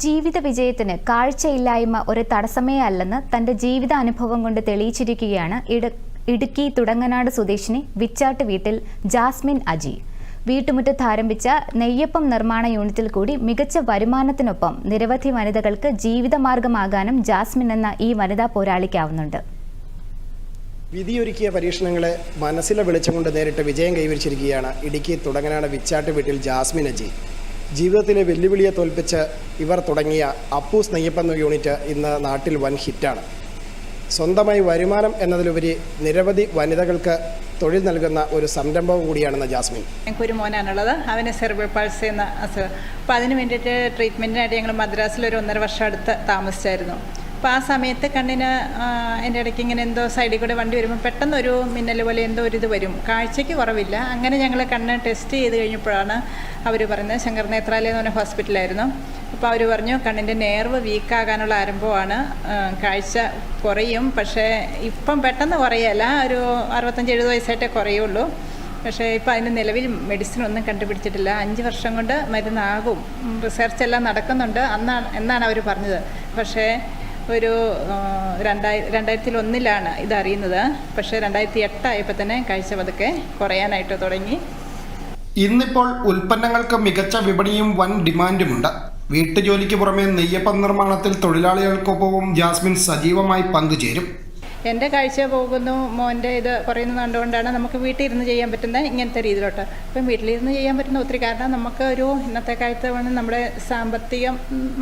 ജീവിത വിജയത്തിന് കാഴ്ചയില്ലായ്മ ഒരു തടസ്സമേ അല്ലെന്ന് തന്റെ ജീവിതാനുഭവം കൊണ്ട് തെളിയിച്ചിരിക്കുകയാണ് ഇടുക്കി തുടങ്ങനാട് സ്വദേശിനി വിച്ചാട്ട് വീട്ടിൽ ജാസ്മിൻ അജി. വീട്ടുമുറ്റത്ത് ആരംഭിച്ച നെയ്യപ്പം നിർമ്മാണ യൂണിറ്റിൽ കൂടി മികച്ച വരുമാനത്തിനൊപ്പം നിരവധി വനിതകൾക്ക് ജീവിതമാർഗമാകാനും ജാസ്മിൻ എന്ന ഈ വനിതാ പോരാളിക്കാവുന്നുണ്ട്. വിധിയൊരുക്കിയ പരീക്ഷണങ്ങളെ മനസ്സിലെ വെളിച്ചം കൊണ്ട് നേരിട്ട് വിജയം കൈവരിച്ചിരിക്കുകയാണ് ഇടുക്കി തുടങ്ങനാട് വിച്ചാട്ട് വീട്ടിൽ ജാസ്മിൻ അജി. ജീവിതത്തിലെ വെല്ലുവിളിയെ തോൽപ്പിച്ച് ഇവർ തുടങ്ങിയ അപ്പൂസ് നെയ്യപ്പെന്ന യൂണിറ്റ് ഇന്ന് നാട്ടിൽ വൻ ഹിറ്റാണ്. സ്വന്തമായി വരുമാനം എന്നതിലുപരി നിരവധി വനിതകൾക്ക് തൊഴിൽ നൽകുന്ന ഒരു സംരംഭം കൂടിയാണെന്ന് ജാസ്മിൻ. ഞങ്ങൾക്കൊരു മോനാണുള്ളത്. അവന് സെർബിൾ പൾസ് എന്ന അസുഖം അപ്പോൾ അതിന് വേണ്ടിയിട്ട് ട്രീറ്റ്മെന്റിനായിട്ട് ഞങ്ങൾ മദ്രാസിൽ ഒരു ഒന്നര വർഷം അടുത്ത് താമസിച്ചായിരുന്നു. അപ്പോൾ ആ സമയത്ത് കണ്ണിന് എന്റെ ഇടയ്ക്ക് ഇങ്ങനെ എന്തോ സൈഡിൽ കൂടെ വണ്ടി വരുമ്പോൾ പെട്ടെന്ന് ഒരു മിന്നൽ പോലെ എന്തോ ഒരു ഇത് വരും. കാഴ്ചയ്ക്ക് കുറവില്ല. അങ്ങനെ ഞങ്ങൾ കണ്ണ് ടെസ്റ്റ് ചെയ്ത് കഴിഞ്ഞപ്പോഴാണ് അവർ പറയുന്നത് ശങ്കർ നേത്രാലയ എന്ന് പറഞ്ഞ ഹോസ്പിറ്റലായിരുന്നു അപ്പോൾ അവർ പറഞ്ഞു കണ്ണിന്റെ നേർവ് വീക്കാകാനുള്ള ആരംഭമാണ്. കാഴ്ച കുറയും. പക്ഷേ ഇപ്പം പെട്ടെന്ന് കുറയല്ല. ഒരു അറുപത്തഞ്ച് എഴുപത് വയസ്സായിട്ടേ കുറയുള്ളൂ. പക്ഷേ ഇപ്പോൾ അതിന് നിലവിൽ മെഡിസിൻ ഒന്നും കണ്ടുപിടിച്ചിട്ടില്ല. അഞ്ച് വർഷം കൊണ്ട് മരുന്നാകും. റിസർച്ച് എല്ലാം നടക്കുന്നുണ്ട്. അന്നാണ് എന്നാണ് അവർ പറഞ്ഞത്. പക്ഷേ ഒരു രണ്ടായി രണ്ടായിരത്തി ഒന്നിലാണ് ഇതറിയുന്നത്. പക്ഷേ രണ്ടായിരത്തി എട്ടായപ്പോൾ തന്നെ കാഴ്ച പതുക്കെ കുറയാനായിട്ട് തുടങ്ങി. ഇന്നിപ്പോൾ ഉൽപ്പന്നങ്ങൾക്ക് മികച്ച വിപണിയും വൻ ഡിമാൻഡുമുണ്ട്. വീട്ടുജോലിക്ക് പുറമെ നെയ്യപ്പം നിർമ്മാണത്തിൽ തൊഴിലാളികൾക്കൊപ്പവും ജാസ്മിൻ സജീവമായി പങ്കുചേരും. എന്റെ കാഴ്ച പോകുന്നു. മോന്റെ ഇത് കുറയുന്നത് കണ്ടുകൊണ്ടാണ് നമുക്ക് വീട്ടിൽ ഇരുന്ന് ചെയ്യാൻ പറ്റുന്ന ഇങ്ങനത്തെ രീതിയിലോട്ട്. ഇപ്പം വീട്ടിലിരുന്ന് ചെയ്യാൻ പറ്റുന്ന ഒത്തിരി കാരണം നമുക്ക് ഒരു ഇന്നത്തെ കാലത്ത് വേണം നമ്മുടെ സാമ്പത്തികം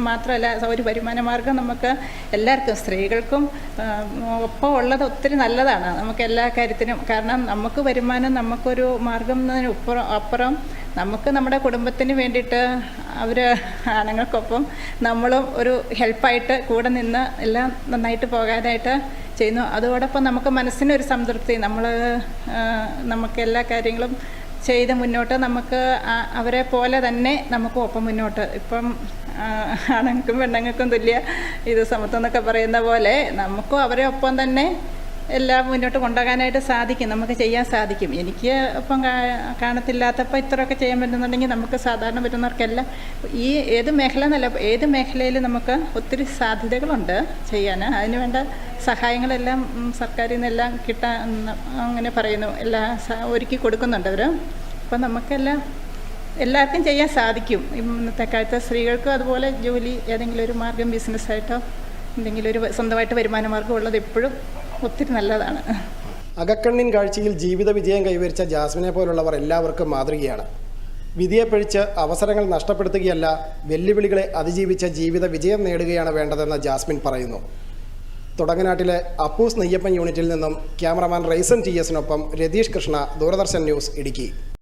മാത്രമല്ല ഒരു വരുമാന മാർഗം നമുക്ക് എല്ലാവർക്കും സ്ത്രീകൾക്കും ഒപ്പം ഉള്ളത് ഒത്തിരി നല്ലതാണ്. നമുക്ക് എല്ലാ കാര്യത്തിനും കാരണം നമുക്ക് വരുമാനം നമുക്കൊരു മാർഗം എന്നതിന് ഉപ്പുറം അപ്പുറം നമുക്ക് നമ്മുടെ കുടുംബത്തിന് വേണ്ടിയിട്ട് അവർ ആണുങ്ങൾക്കൊപ്പം നമ്മളും ഒരു ഹെൽപ്പായിട്ട് കൂടെ നിന്ന് എല്ലാം നന്നായിട്ട് പോകാനായിട്ട് ചെയ്യുന്നു. അതോടൊപ്പം നമുക്ക് മനസ്സിനൊരു സംതൃപ്തി. നമ്മൾ നമുക്ക് എല്ലാ കാര്യങ്ങളും ചെയ്ത് മുന്നോട്ട് നമുക്ക് അവരെ പോലെ തന്നെ നമുക്ക് ഒപ്പം മുന്നോട്ട്. ഇപ്പം ആണുങ്ങൾക്കും പെണ്ണുങ്ങൾക്കും തുല്യ ഇത് സമത്വം എന്നൊക്കെ പറയുന്ന പോലെ നമുക്കും അവരെ ഒപ്പം തന്നെ എല്ലാം മുന്നോട്ട് കൊണ്ടുപോകാനായിട്ട് സാധിക്കും നമുക്ക് ചെയ്യാൻ സാധിക്കും. എനിക്ക് ഇപ്പം കാണത്തില്ലാത്തപ്പോൾ ഇത്രയൊക്കെ ചെയ്യാൻ പറ്റുന്നുണ്ടെങ്കിൽ നമുക്ക് സാധാരണ പറ്റുന്നവർക്കെല്ലാം ഈ ഏത് മേഖല എന്നല്ല ഏത് മേഖലയിൽ നമുക്ക് ഒത്തിരി സാധ്യതകളുണ്ട് ചെയ്യാൻ. അതിന് വേണ്ട സഹായങ്ങളെല്ലാം സർക്കാരിൽ നിന്നെല്ലാം കിട്ടാൻ അങ്ങനെ പറയുന്നു. എല്ലാ ഒരുക്കി കൊടുക്കുന്നുണ്ട് അവർ അപ്പം നമുക്കെല്ലാം എല്ലാവർക്കും ചെയ്യാൻ സാധിക്കും. ഇന്നത്തെ കാലത്ത് സ്ത്രീകൾക്കും അതുപോലെ ജോലി ഏതെങ്കിലും ഒരു മാർഗം ബിസിനസ്സായിട്ടോ എന്തെങ്കിലും ഒരു സ്വന്തമായിട്ട് വരുമാന മാർഗമുള്ളത് എപ്പോഴും ഒത്തിരി നല്ലതാണ്. അകക്കണ്ണിൻ കാഴ്ചയിൽ ജീവിത വിജയം കൈവരിച്ച ജാസ്മിനെ പോലുള്ളവർ എല്ലാവർക്കും മാതൃകയാണ്. വിധിയെ പഴിച്ച് അവസരങ്ങൾ നഷ്ടപ്പെടുത്തുകയല്ല വെല്ലുവിളികളെ അതിജീവിച്ച ജീവിത വിജയം നേടുകയാണ് വേണ്ടതെന്ന് ജാസ്മിൻ പറയുന്നു. തുടങ്ങനാട്ടിലെ അപ്പൂസ് നെയ്യപ്പൻ യൂണിറ്റിൽ നിന്നും ക്യാമറമാൻ റൈസൻ ടി എസിനൊപ്പം രതീഷ് കൃഷ്ണ ദൂരദർശൻ ന്യൂസ് ഇടുക്കി.